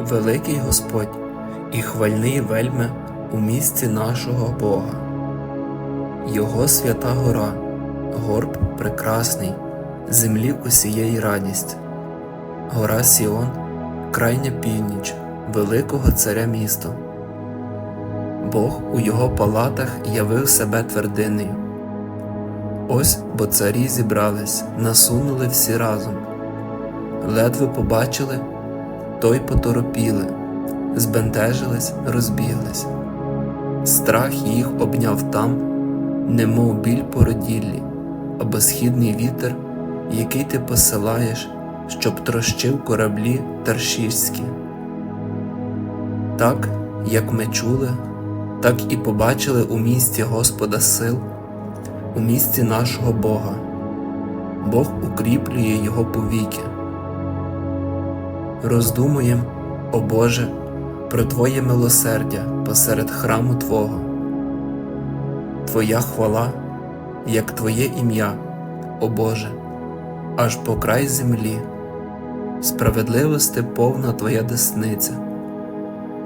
великий Господь і хвальний вельми у місті нашого Бога. Його свята гора, горб прекрасний, землі усієї радість. Гора Сіон, крайня північ, великого царя місто. Бог у його палатах явив себе твердинею. Ось бо царі зібрались, насунули всі разом. Ледве побачили, то й поторопіли, збентежились, розбіглись. Страх їх обняв там, немов біль породіллі, або східний вітер, який ти посилаєш, щоб трощив кораблі таршівські. Так, як ми чули, так і побачили у місті Господа сил, у місті нашого Бога. Бог укріплює його повіки. Роздумуєм, о Боже, про Твоє милосердя посеред храму Твого. Твоя хвала, як Твоє ім'я, о Боже, аж по край землі, справедливости повна Твоя десниця.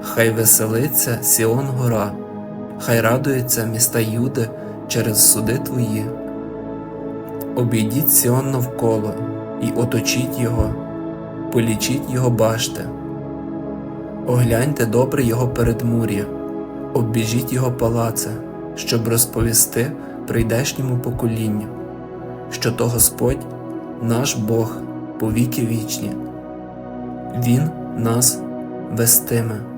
Хай веселиться Сіон гора, хай радуються міста Юди через суди Твої. Обійдіть Сіон навколо і оточіть його, полічіть його башти. Огляньте добре його передмур'я, оббіжіть його палаце, щоб розповісти прийдешньому поколінню, що то Господь, наш Бог, повіки вічні. Він нас вестиме.